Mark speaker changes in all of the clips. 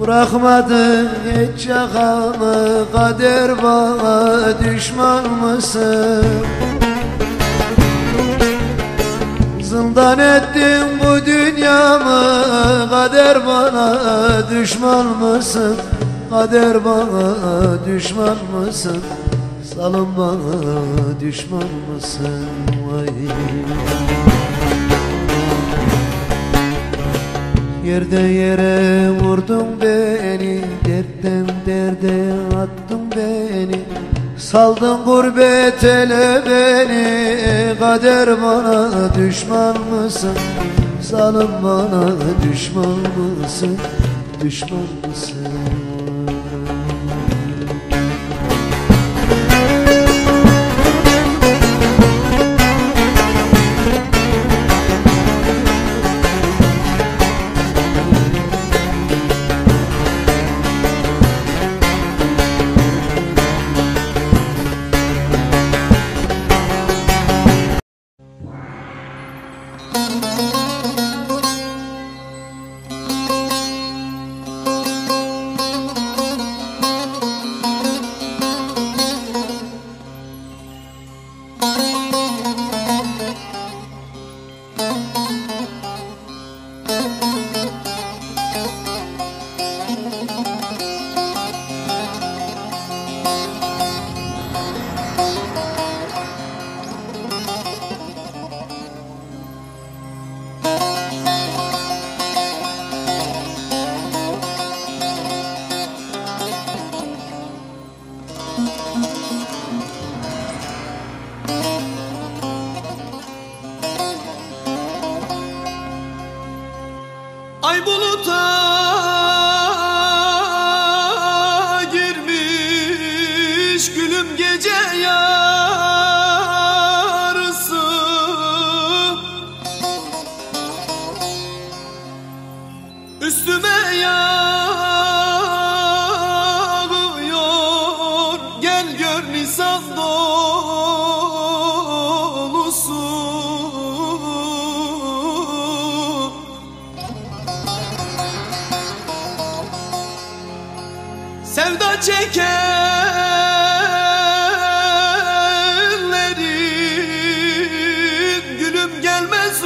Speaker 1: Bırakmadın hiç yakamı Kader bana düşman mısın? Zindan ettin bu dünyamı Kader bana düşman mısın? Kader bana düşman mısın? Salın bana düşman mısın? Vay. Yerde yere vurdun beni Dertten derde attın beni Saldın gurbet ele beni Kader bana düşman mısın? Zalim bana düşman mısın? Düşman mısın?
Speaker 2: Çekenlerin Gülüm gelmez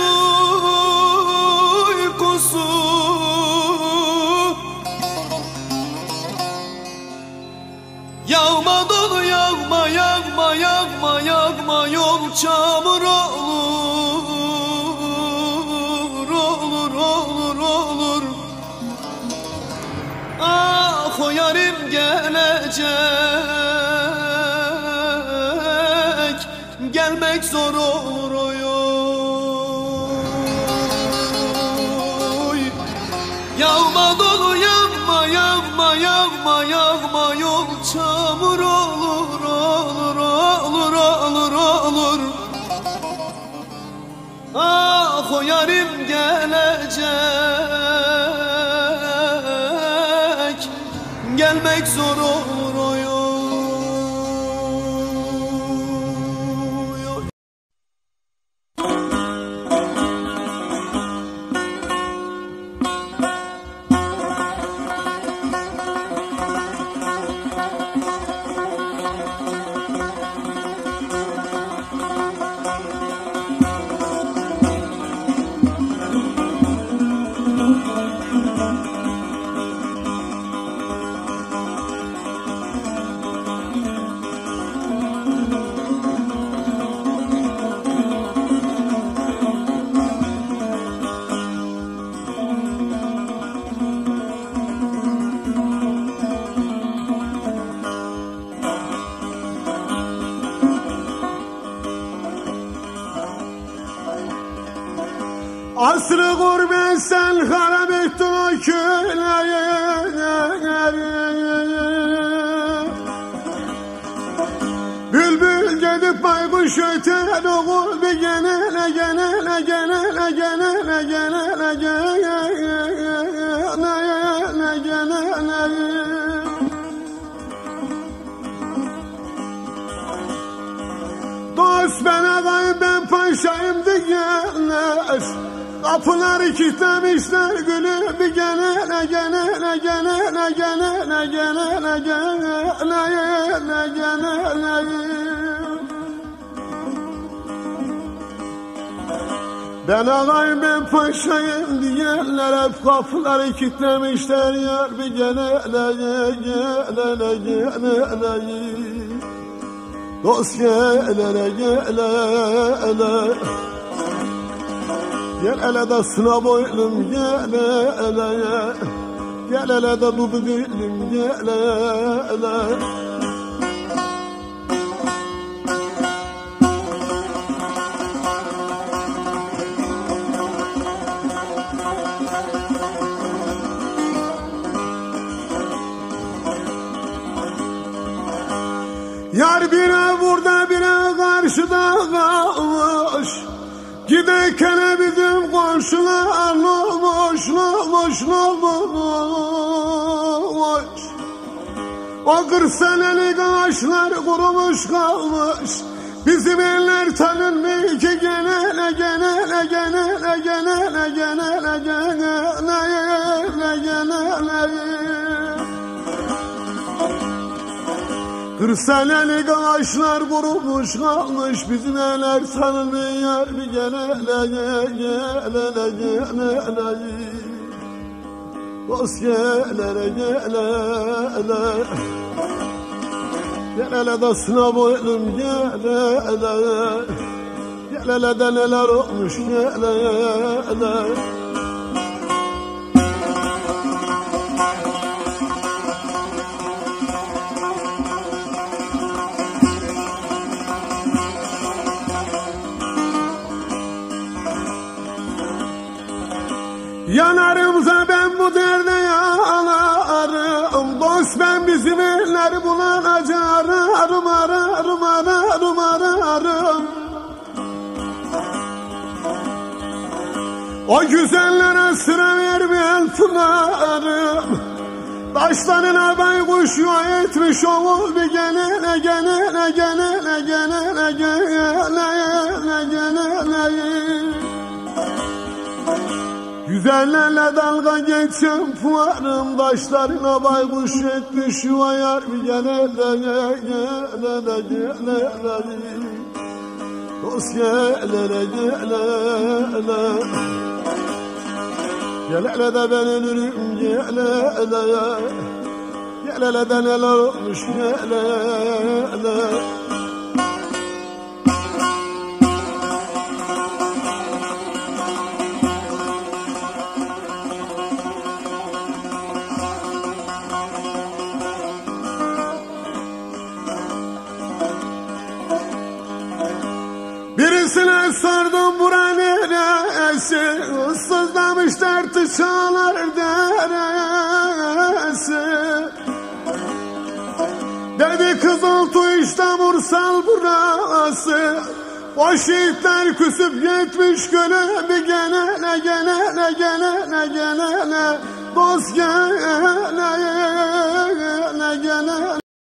Speaker 2: uykusu. Yağma dolu yağma yağma yağma yağma Yol çamur olur gelecek. Gelmek zor olur oy Yağma dolu yağma yağma yağma yağma Yol. Çamur olur olur olur olur olur. Ah o yarim gelecek. Gelmek zor
Speaker 3: Asrı gurbet sen harap ettin o köleyi Bülbül gidip baykuş öter oğul bir genele genele genele genele genele genele genele. Dost ben ağayım ben paşayım diyenler Kapıları kilitlemişler gülüm bir genele genele genele gene ne gene ne gene ne gene ne Ben ağayım ben paşayım diyenler hep kapıları kilitlemişler yar bir gene ne gene ne gene ne Dost gele ne gele ne Gel hele de sınav boylum gel hele Gel hele de dudu dilim gel hele. Yar bire burada bire karşıda kalmış. Giderken ne olmuş, ne olmuş O kırk senelik ağaçlar kurumuş kalmış. Bizim eller tanınmıyor ki genele genele genele genele genele genele genele Kırk senelik ağaçlar kurumuş kalmış Bizim eller tanınmıyor bir genele genele genele Dost gelere gelele Gel hele. De sınav boylum gel hele. Gel hele de neler olmuş gel hele Yanarımsa ben bu derde yanarım. Dost ben bizim eller bulanaca ararım ararım ararım ararım. O güzellere sıra vermeyen pınarım. Taşlarına baykuş yuva etmiş oğul bir gelene gelene gelene gelene gelene gelene Güzellerle dalga geçen fuarım Taşlarına baykuş etmiş yuva yar bir gelene gelene gelene Dost gelene gelene Gel hele de ben ölürüm gel hele Gel hele de neler olmuş gel hele Birisine sordum bura neresi Sızlamış tartışalar deresi Dedi kızıltı işte Mursal burası O şehitler küsüp gitmiş göle Bir genele genele genele genele Dost genele genele